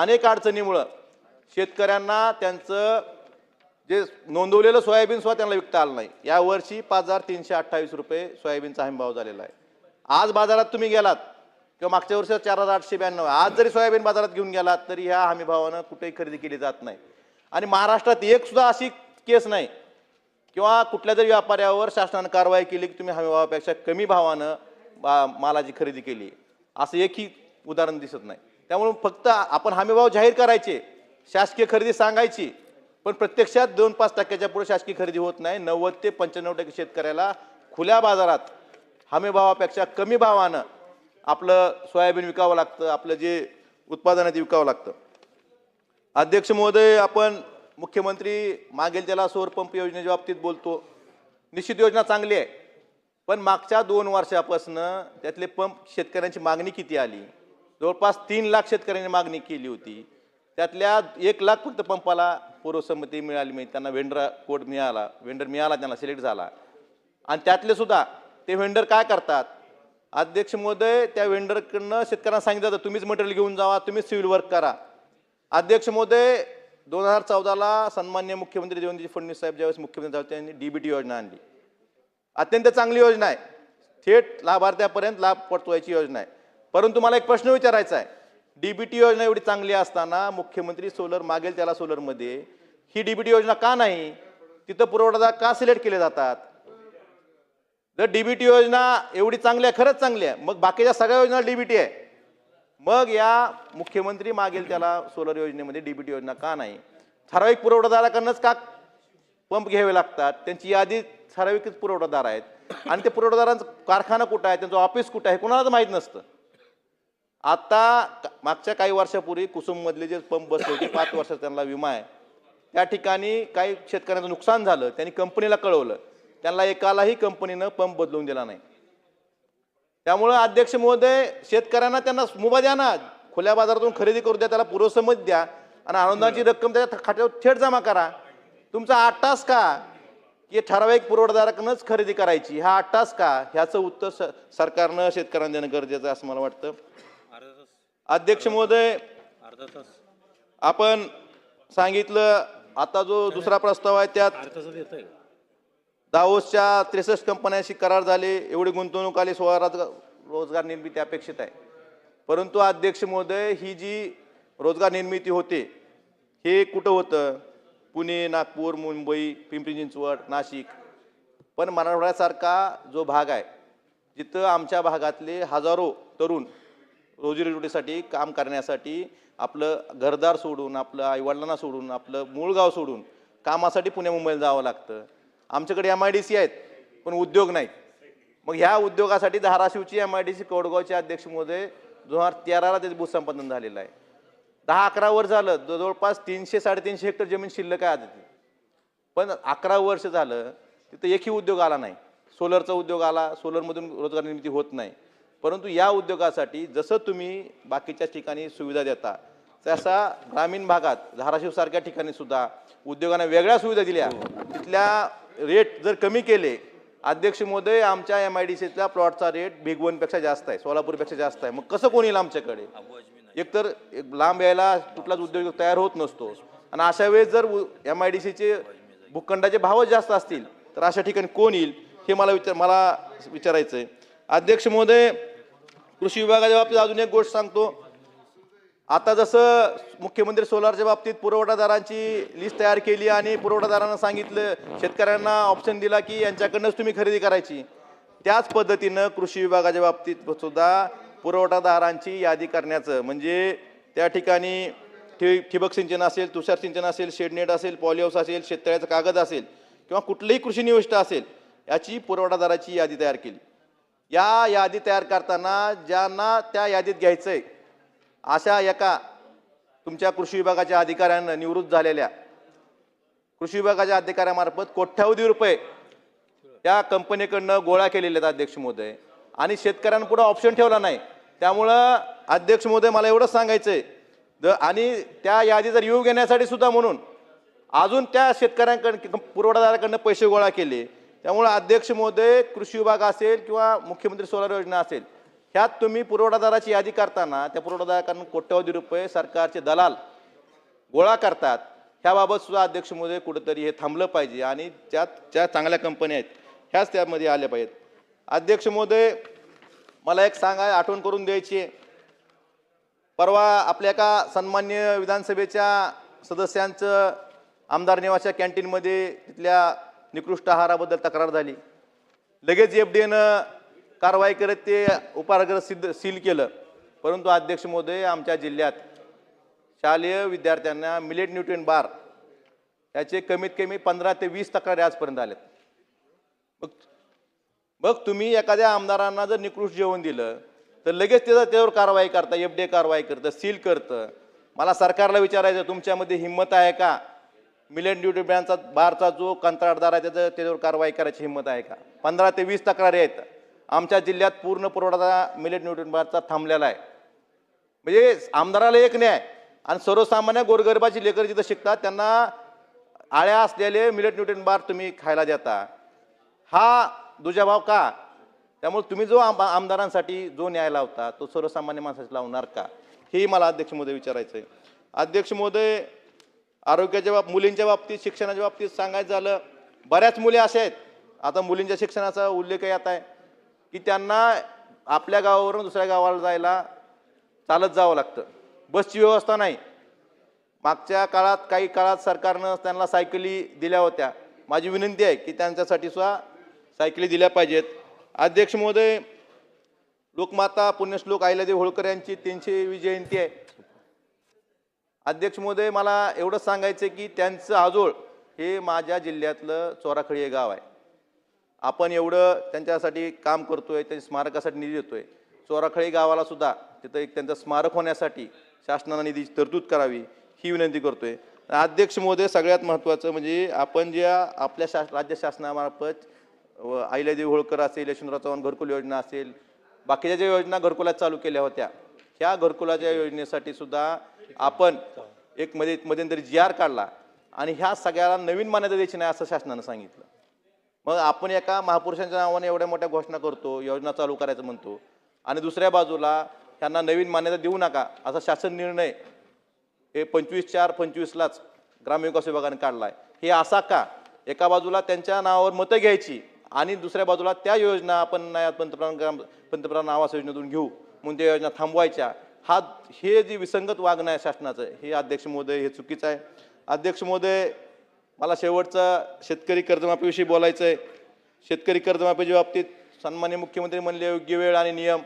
अनेक अडचणीमुळं शेतकऱ्यांना त्यांचं जे नोंदवलेलं सोयाबीन सुद्धा त्यांना विकता आलं नाही. यावर्षी पाच हजार तीनशे अठ्ठावीस रुपये सोयाबीनचा हमीभाव झालेला आहे. आज बाजारात तुम्ही गेलात किंवा मागच्या वर्षी चार हजार आठशे ब्याण्णव. आज जरी सोयाबीन बाजारात घेऊन गेलात तरी ह्या हमीभावानं कुठेही खरेदी केली जात नाही. आणि महाराष्ट्रात एक सुद्धा अशी केस नाही किंवा कुठल्या तरी व्यापाऱ्यावर शासनानं कारवाई केली की तुम्ही हमीभावापेक्षा कमी भावानं बा मालाची खरेदी केली. असं एकही उदाहरण दिसत नाही. त्यामुळे फक्त आपण हमीभाव जाहीर करायचे शासकीय खरेदी सांगायची पण प्रत्यक्षात दोन पाच टक्क्याच्या पुढे शासकीय खरेदी होत नाही. नव्वद ते पंच्याण्णव टक्के शेतकऱ्याला खुल्या बाजारात हमीभावापेक्षा कमी भावानं आपलं सोयाबीन विकावं लागतं आपलं जे उत्पादन आहे ते विकावं लागतं. अध्यक्ष महोदय आपण मुख्यमंत्री मागेल त्याला सौर पंप योजनेच्या बाबतीत बोलतो. निश्चित योजना चांगली आहे पण मागच्या दोन वर्षापासून त्यातले पंप शेतकऱ्यांची मागणी किती आली? जवळपास तीन लाख शेतकऱ्यांनी मागणी केली होती. त्यातल्या एक लाख फक्त पंपाला पूर्वसंमती मिळाली म्हणजे त्यांना वेंडर कोड मिळाला. वेंडर मिळाला त्यांना सिलेक्ट झाला. आणि त्यातले सुद्धा ते वेंडर काय करतात? अध्यक्ष महोदय त्या वेंडरकडनं शेतकऱ्यांना सांगितलं जातं तुम्हीच मटेरियल घेऊन जावा तुम्हीच सिव्हिल वर्क करा. अध्यक्ष महोदय दोन हजार चौदाला सन्मान्य मुख्यमंत्री देवेंद्रजी फडणवीस साहेब ज्यावेळेस मुख्यमंत्री झाले त्यांनी डीबीटी योजना आणली. अत्यंत चांगली योजना आहे. थेट लाभार्थ्यापर्यंत लाभ पोचवायची योजना आहे. परंतु मला एक प्रश्न विचारायचा आहे. डीबीटी योजना एवढी चांगली असताना मुख्यमंत्री सोलर मागेल त्याला सोलरमध्ये. ही डीबीटी योजना का नाही? तिथं पुरवठादार का सिलेक्ट केले जातात? जर डीबीटी योजना एवढी चांगली आहे खरंच चांगली आहे मग बाकीच्या सगळ्या योजना डीबीटी आहे. मग या मुख्यमंत्री मागेल त्याला सोलर योजनेमध्ये डीबीटी योजना का नाही? ठराविक पुरवठादाराकडनंच का पंप घ्यावे लागतात? त्यांची यादी ठराविकच पुरवठादार आहेत. आणि ते पुरवठादारांचं कारखाना कुठं आहे? त्यांचं ऑफिस कुठं आहे? कोणालाच माहीत नसतं. आता मागच्या काही वर्षापूर्वी कुसुममधले जे पंप बसले होते पाच वर्षाचा त्यांना विमा आहे. त्या ठिकाणी काही शेतकऱ्यांचं नुकसान झालं त्यांनी कंपनीला कळवलं. त्यांना एकालाही कंपनीनं पंप बदलून दिला नाही. त्यामुळं अध्यक्ष महोदय शेतकऱ्यांना त्यांना मुभा द्या ना. खुल्या बाजारातून खरेदी करू द्या त्याला पूर्वसंमत द्या. आणि अनुदानाची रक्कम त्याच्या खात्यावर थेट जमा करा. तुमचा आठ तास का? की ठराविक पुरवठादाराकडूनच खरेदी करायची. हा आठ तास का? ह्याचं उत्तर सरकारनं शेतकऱ्यांना देणं गरजेचं आहे असं मला वाटतं. अध्यक्ष महोदय आपण सांगितलं आता जो दुसरा प्रस्ताव आहे त्यात दावोसच्या त्रेसष्ट कंपन्यांशी करार झाले एवढी गुंतवणूक आली सोळा रोजगार रोजगार निर्मिती अपेक्षित आहे. परंतु अध्यक्ष महोदय ही जी रोजगार निर्मिती होते हे कुठं होतं? पुणे नागपूर मुंबई पिंपरी चिंचवड नाशिक. पण मराठवाड्यासारखा जो भाग आहे जिथं आमच्या भागातले हजारो तरुण रोजीरोटीसाठी काम करण्यासाठी आपलं घरदार सोडून आपलं आईवडिलांना सोडून आपलं मूळ गाव सोडून कामासाठी पुणे मुंबईला जावं लागतं. आमच्याकडे एम आय डी सी आहेत पण उद्योग नाहीत. मग ह्या उद्योगासाठी धाराशिवची एम आय डी सी कोडगावचे अध्यक्ष महोदय दोन हजार तेराला त्याचं भूसंपादन झालेलं आहे. दहा अकरा वर्ष झालं जवळपास तीनशे साडेतीनशे हेक्टर जमीन शिल्लक आहे आज पण अकरा वर्ष झालं तिथं एकही उद्योग आला नाही. सोलरचा उद्योग आला सोलरमधून रोजगार निर्मिती होत नाही. परंतु या उद्योगासाठी जसं तुम्ही बाकीच्या ठिकाणी सुविधा देता तसा ग्रामीण भागात धाराशिवसारख्या ठिकाणी सुद्धा उद्योगांना वेगळ्या सुविधा दिल्या. तिथल्या रेट जर कमी केले अध्यक्ष महोदय आमच्या एम आय डी सीतल्या प्लॉटचा रेट बिग वनपेक्षा जास्त आहे सोलापूरपेक्षा जास्त आहे. मग कसं कोण येईल आमच्याकडे? एकतर एक लांब यायला कुठलाच उद्योग तयार होत नसतो. आणि अशा वेळेस जर एम आय डी सीचे भूखंडाचे भावच जास्त असतील तर अशा ठिकाणी कोण येईल हे मला विचार मला विचारायचं आहे अध्यक्ष महोदय कृषी विभागाच्या बाबतीत अजून एक गोष्ट सांगतो. आता जसं मुख्यमंत्री सोलारच्या बाबतीत पुरवठादारांची लिस्ट तयार केली आणि पुरवठादारांना सांगितलं शेतकऱ्यांना ऑप्शन दिला की यांच्याकडनंच तुम्ही खरेदी करायची. त्याच पद्धतीनं कृषी विभागाच्या बाबतीत सुद्धा पुरवठादारांची यादी करण्याचं म्हणजे त्या ठिकाणी ठि ठिबक सिंचन असेल तुषार सिंचन असेल शेडनेट असेल पॉलिहाऊस असेल शेततळ्याचा कागद असेल किंवा कुठलंही कृषी निविष्ट असेल याची पुरवठादाराची यादी तयार केली. या यादी तयार करताना ज्यांना त्या यादीत घ्यायचं आहे अशा एका तुमच्या कृषी विभागाच्या अधिकाऱ्यांना निवृत्त झालेल्या कृषी विभागाच्या अधिकाऱ्यामार्फत कोट्यावधी रुपये त्या कंपनीकडनं गोळा केलेले आहेत अध्यक्ष महोदय. आणि शेतकऱ्यांपुढे ऑप्शन ठेवला नाही. त्यामुळं अध्यक्ष महोदय मला एवढंच सांगायचं आहे द आणि त्या यादी जर येऊ घेण्यासाठी सुद्धा म्हणून अजून त्या शेतकऱ्यांकडे पुरवठादाराकडनं पैसे गोळा केले त्यामुळं अध्यक्ष महोदय कृषी विभाग असेल किंवा मुख्यमंत्री सोलार योजना असेल ह्यात तुम्ही पुरवठादाराची यादी करताना त्या पुरवठादाराकडून कोट्यवधी रुपये सरकारचे दलाल गोळा करतात ह्याबाबत सुद्धा अध्यक्ष महोदय कुठंतरी हे थांबलं पाहिजे आणि ज्या ज्या चांगल्या कंपन्या आहेत ह्याच त्यामध्ये आल्या पाहिजेत. अध्यक्ष महोदय मला एक सांगा आठवण करून द्यायची आहे. परवा आपल्या एका सन्मान्य विधानसभेच्या सदस्यांचं आमदार निवासच्या कॅन्टीनमध्ये तिथल्या निकृष्ट आहाराबद्दल तक्रार झाली. लगेच एफ डी एनं कारवाई करत ते उपारग्रह सिद्ध सील केलं. परंतु अध्यक्ष महोदय आमच्या जिल्ह्यात शालेय विद्यार्थ्यांना मिलेट न्यूट्रिन बार याचे कमीत कमी पंधरा ते वीस तक्रारी आजपर्यंत आल्यात मग मग तुम्ही एखाद्या आमदारांना जर निकृष्ट जेवण दिलं तर लगेच त्याचं त्यावर कारवाई करता एफ डी कारवाई करतं सील करतं. मला सरकारला विचारायचं तुमच्यामध्ये हिंमत आहे का? मिलियन ड्युटी बँकचा बारचा जो कंत्राटदार आहे त्याचं त्याच्यावर कारवाई करायची हिंमत आहे का? पंधरा ते वीस तक्रारी आहेत. आमच्या जिल्ह्यात पूर्ण पुरवठा मिलेट न्यूट्रिन बारचा थांबलेला आहे. म्हणजे आमदाराला एक न्याय आणि सर्वसामान्य गोरगरिबाची लेकर जिथं शिकतात त्यांना आळ्या असलेले मिलेट न्यूट्रिन बार तुम्ही खायला देता. हा दुजाभाव का? त्यामुळे तुम्ही जो आम आमदारांसाठी जो न्याय लावता तो सर्वसामान्य माणसासाठी लावणार का? हेही मला अध्यक्ष महोदय विचारायचं आहे अध्यक्ष महोदय आरोग्याच्या बाब मुलींच्या बाबतीत शिक्षणाच्या बाबतीत सांगायचं झालं बऱ्याच मुली अशा आहेत. आता मुलींच्या शिक्षणाचा उल्लेख आता आहे की त्यांना आपल्या गावावरून दुसऱ्या गावाला जायला चालत जावं लागतं. बसची व्यवस्था नाही. मागच्या काळात काही काळात सरकारनं त्यांना सायकली दिल्या होत्या. माझी विनंती आहे की त्यांच्यासाठी सुद्धा सायकली दिल्या पाहिजेत. अध्यक्ष महोदय लोकमाता पुण्यश्लोक आईलादेव होळकर यांची तीनशेवी जयंती आहे. अध्यक्ष महोदय मला एवढंच सांगायचं आहे की त्यांचं आजोळ हे माझ्या जिल्ह्यातलं चोराखळी हे गाव आहे. आपण एवढं त्यांच्यासाठी काम करतोय त्यांच्या स्मारकासाठी निधी देतोय. चोराखळी गावाला सुद्धा तिथं एक त्यांचं स्मारक होण्यासाठी शासनानं निधीची तरतूद करावी ही विनंती करतोय. अध्यक्ष महोदय सगळ्यात महत्त्वाचं म्हणजे आपण ज्या आपल्या शास राज्य शासनामार्फत व अहिल्यादेवी होळकर असेल यशवंतराव चव्हाण घरकुल योजना असेल बाकीच्या ज्या योजना घरकुलात चालू केल्या होत्या ह्या घरकुलाच्या योजनेसाठी सुद्धा आपण एक मध्ये मध्यंतरी जी आर काढला. आणि ह्या सगळ्याला नवीन मान्यता द्यायची नाही असं शासनानं सांगितलं. मग आपण एका महापुरुषांच्या नावाने एवढ्या मोठ्या घोषणा करतो योजना चालू करायचं म्हणतो. आणि दुसऱ्या बाजूला त्यांना नवीन मान्यता देऊ नका असा शासन निर्णय हे पंचवीस चार पंचवीसलाच ग्रामविकास विभागाने काढला आहे हे असा का? एका बाजूला त्यांच्या नावावर मतं घ्यायची आणि दुसऱ्या बाजूला त्या योजना आपण पंतप्रधान ग्राम पंतप्रधान आवास योजनेतून घेऊ. म्हणून त्या योजना थांबवायच्या. हा हे जे विसंगत वागणं आहे शासनाचं हे अध्यक्ष महोदय हे चुकीचं आहे. अध्यक्ष महोदय मला शेवटचं शेतकरी कर्जमाफीविषयी बोलायचं आहे शेतकरी कर्जमाफीच्या बाबतीत सन्मान्य मुख्यमंत्री म्हणले योग्य वेळ आणि नियम.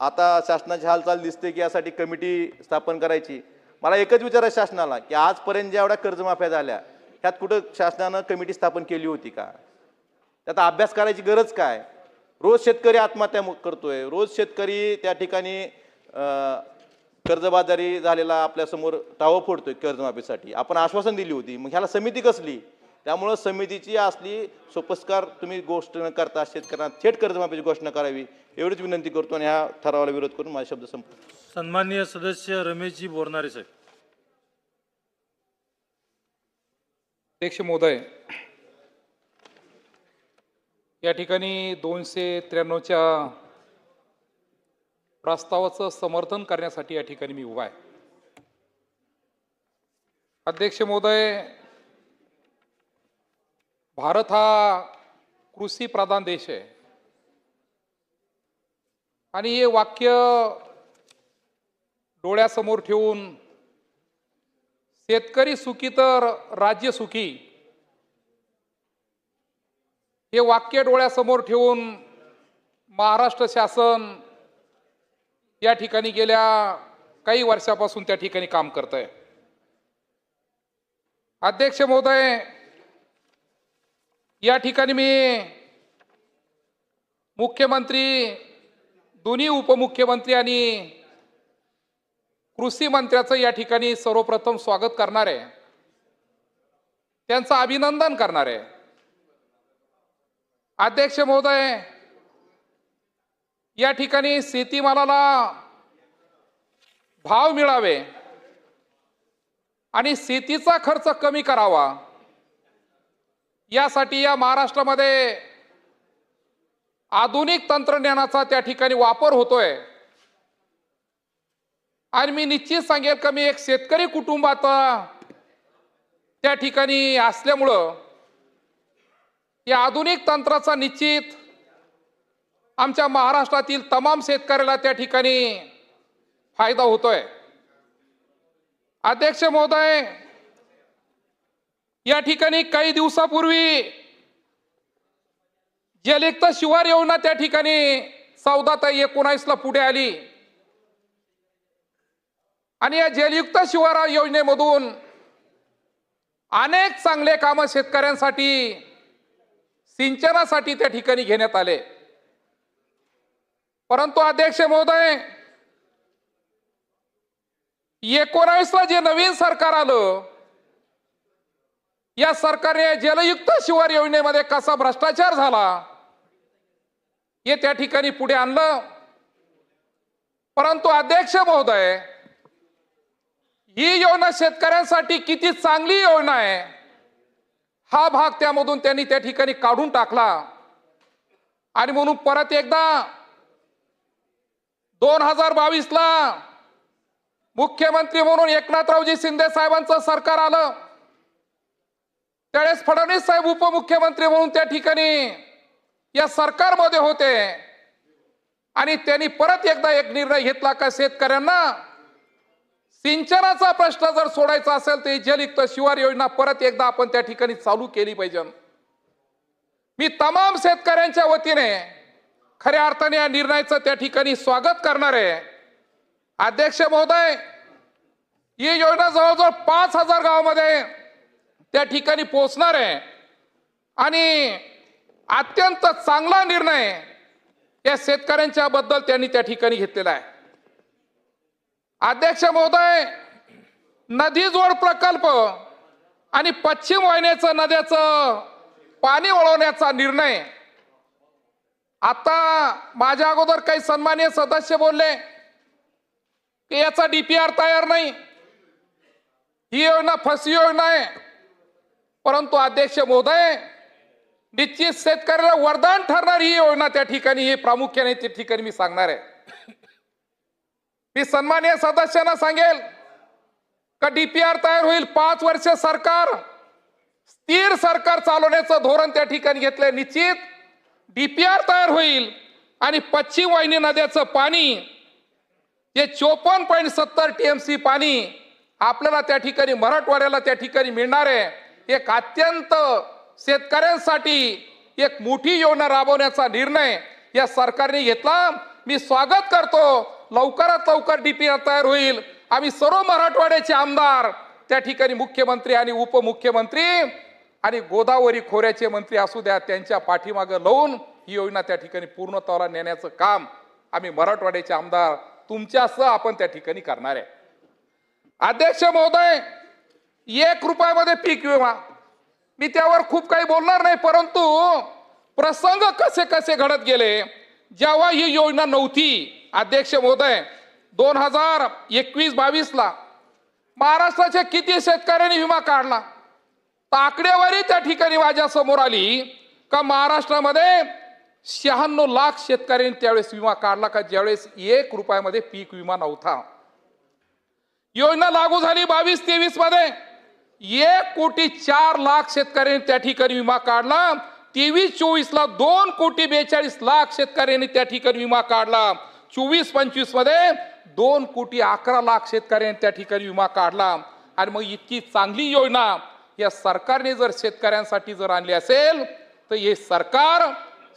आता शासनाची हालचाल दिसते की यासाठी कमिटी स्थापन करायची. मला एकच विचारायचं शासनाला की आजपर्यंत ज्या एवढ्या कर्जमाफ्या झाल्या ह्यात कुठं शासनानं कमिटी स्थापन केली होती का? त्याचा अभ्यास करायची गरज काय? रोज शेतकरी आत्महत्या करतोय. रोज शेतकरी त्या ठिकाणी कर्जबाजारी झालेला आपल्यासमोर टावं फोडतोय कर्जमाफीसाठी. आपण आश्वासन दिली होती. मग ह्याला समिती कसली? त्यामुळं समितीची असली सोपस्कार तुम्ही गोष्ट न करता शेतकऱ्यांना थेट कर्जमाफीची घोषणा करावी एवढीच विनंती करतो आणि ह्या ठरावाला विरोध करून माझे शब्द संपतो सन्माननीय सदस्य रमेशजी बोरनारे साहेब. अध्यक्ष महोदय या ठिकाणी दोनशे त्र्याण्णवच्या प्रस्तावाचं समर्थन करण्यासाठी या ठिकाणी मी उभा आहे. अध्यक्ष महोदय भारत हा कृषी प्रधान देश आहे. आणि हे वाक्य डोळ्यासमोर ठेवून शेतकरी सुखी तर राज्य सुखी हे वाक्य डोळ्यासमोर ठेवून महाराष्ट्र शासन या ठिकाणी गेल्या काही वर्षापासून त्या ठिकाणी काम करत आहे अध्यक्ष महोदय या ठिकाणी मी मुख्यमंत्री दोन्ही उपमुख्यमंत्री आणि कृषी मंत्र्याचं या ठिकाणी सर्वप्रथम स्वागत करणार आहे. त्यांचं अभिनंदन करणार आहे. अध्यक्ष महोदय या ठिकाणी शेतीमालाला भाव मिळावे आणि शेतीचा खर्च कमी करावा. यासाठी या महाराष्ट्रामध्ये आधुनिक तंत्रज्ञानाचा त्या ठिकाणी वापर होतोय. आणि मी निश्चित सांगेल का मी एक शेतकरी कुटुंबात त्या ठिकाणी असल्यामुळं या आधुनिक तंत्राचा निश्चित आमच्या महाराष्ट्रातील तमाम शेतकऱ्याला त्या ठिकाणी फायदा होतोय. अध्यक्ष महोदय या ठिकाणी काही दिवसापूर्वी जलयुक्त शिवार योजना त्या ठिकाणी चौदा ते एकोणावीसला पुढे आली. आणि या जलयुक्त शिवार योजनेमधून अनेक चांगले कामं शेतकऱ्यांसाठी सिंचनासाठी त्या ठिकाणी घेण्यात आले. परंतु अध्यक्ष महोदय एकोणावीसला जे नवीन सरकार आलं या सरकारने जलयुक्त शिवार योजनेमध्ये कसा भ्रष्टाचार झाला हे त्या ठिकाणी पुढे आणलं. परंतु अध्यक्ष महोदय ही योजना शेतकऱ्यांसाठी किती चांगली योजना आहे हा भाग त्यामधून त्यांनी त्या ठिकाणी काढून टाकला. आणि म्हणून परत एकदा दोन हजार बावीस ला मुख्यमंत्री म्हणून एकनाथरावजी शिंदे साहेबांचं सरकार आलं. त्यावेळेस फडणवीस साहेब उपमुख्यमंत्री म्हणून त्या ठिकाणी या सरकारमध्ये होते. आणि त्यांनी परत एकदा एक निर्णय घेतला का शेतकऱ्यांना? सिंचनाचा प्रश्न जर सोडायचा असेल तर जलयुक्त शिवार योजना परत एकदा आपण त्या ठिकाणी चालू केली पाहिजे. मी तमाम शेतकऱ्यांच्या वतीने खऱ्या अर्थाने या निर्णयाचं त्या ठिकाणी स्वागत करणार आहे. अध्यक्ष महोदय ही योजना जवळजवळ पाच हजार गावामध्ये त्या ठिकाणी पोहोचणार आहे. आणि अत्यंत चांगला निर्णय या शेतकऱ्यांच्या बद्दल त्यांनी त्या ठिकाणी घेतलेला आहे. अध्यक्ष महोदय नदी जोड प्रकल्प आणि पश्चिम वाहिन्याचं नद्याचं पाणी वळवण्याचा निर्णय आता माझ्या अगोदर काही सन्मान्य सदस्य बोलले की याचा डीपीआर तयार नाही. ही योजना फसवी योजना आहे. परंतु अध्यक्ष महोदय निश्चित शेतकऱ्याला वरदान ठरणार ही योजना त्या ठिकाणी हे प्रामुख्याने त्या ठिकाणी मी सांगणार आहे. मी सन्मान्य सदस्यांना सांगेल का डीपीआर तयार होईल पाच वर्ष सरकार स्थिर सरकार चालवण्याचं धोरण त्या ठिकाणी घेतलंय. निश्चित डीपीआर तयार होईल. आणि पश्चिम वाहिनी नद्याचं पाणी हे चोपन्न पॉईंट सत्तर टी एम सी पाणी आपल्याला त्या ठिकाणी मराठवाड्याला त्या ठिकाणी मिळणार आहे. एक अत्यंत शेतकऱ्यांसाठी एक मोठी योजना राबवण्याचा निर्णय या सरकारने घेतला. मी स्वागत करतो. लवकरात लवकर डीपीआर तयार होईल. आम्ही सर्व मराठवाड्याचे आमदार त्या ठिकाणी मुख्यमंत्री आणि उपमुख्यमंत्री आणि गोदावरी खोऱ्याचे मंत्री असू द्या त्यांच्या पाठीमागं लावून ही योजना त्या ठिकाणी पूर्णत्वाला नेण्याचं काम आम्ही मराठवाड्याचे आमदार तुमच्यासह आपण त्या ठिकाणी करणार आहे. अध्यक्ष महोदय एक रुपयामध्ये पीक विमा. मी त्यावर खूप काही बोलणार नाही परंतु प्रसंग कसे कसे घडत गेले जेव्हा ही योजना नव्हती अध्यक्ष महोदय दोन हजार एकवीस बावीसला महाराष्ट्राच्या किती शेतकऱ्यांनी विमा काढला? आकडेवारी त्या ठिकाणी माझ्यासमोर आली. का महाराष्ट्रामध्ये शहाण्णव लाख शेतकऱ्यांनी त्यावेळेस विमा काढला का? ज्यावेळेस एक रुपयामध्ये पीक विमा नव्हता. योजना लागू झाली बावीस तेवीसमध्ये. एक कोटी चार लाख शेतकऱ्यांनी त्या ठिकाणी विमा काढला. तेवीस चोवीस ला दोन कोटी बेचाळीस लाख शेतकऱ्यांनी त्या ठिकाणी विमा काढला. चोवीस पंचवीसमध्ये दोन कोटी अकरा लाख शेतकऱ्यांनी त्या ठिकाणी विमा काढला. आणि मग इतकी चांगली योजना या सरकारने जर शेतकऱ्यांसाठी जर आणली असेल तर हे सरकार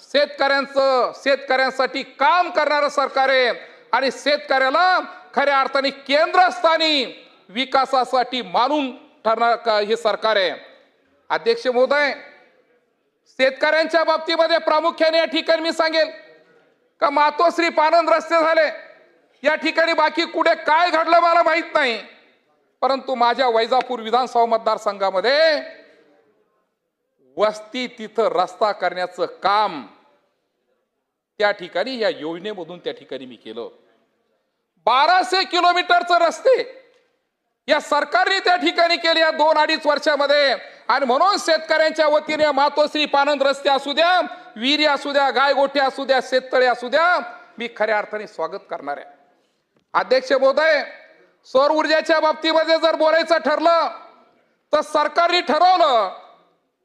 शेतकऱ्यांचं शेतकऱ्यांसाठी काम करणारं सरकार आहे. आणि शेतकऱ्याला खऱ्या अर्थाने केंद्रस्थानी विकासासाठी मानून ठरणार हे सरकार आहे. अध्यक्ष महोदय शेतकऱ्यांच्या बाबतीमध्ये प्रामुख्याने या ठिकाणी मी सांगेल का मातोश्री पानंद रस्ते झाले. या ठिकाणी बाकी कुठे काय घडलं मला माहीत नाही. परंतु माझ्या वैजापूर विधानसभा मतदारसंघामध्ये वस्ती तिथं रस्ता करण्याचं काम त्या ठिकाणी या योजनेमधून त्या ठिकाणी मी केलं. बाराशे किलोमीटरचं रस्ते या सरकारने त्या ठिकाणी केले या दोन अडीच वर्षामध्ये. आणि म्हणून शेतकऱ्यांच्या वतीने मातोश्री पानंद रस्ते असू द्या विहिरी असू द्या गायगोठे असू द्या शेततळे असू द्या मी खऱ्या अर्थाने स्वागत करणार आहे. अध्यक्ष महोदय सौर ऊर्जेच्या बाबतीमध्ये जर बोलायचं ठरलं तर सरकारने ठरवलं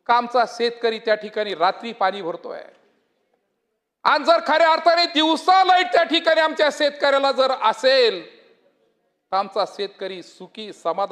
का आमचा शेतकरी त्या ठिकाणी रात्री पाणी भरतोय. आणि जर खऱ्या अर्थाने दिवसा लाइट त्या ठिकाणी आमच्या शेतकऱ्याला जर असेल तर आमचा शेतकरी सुखी समाधान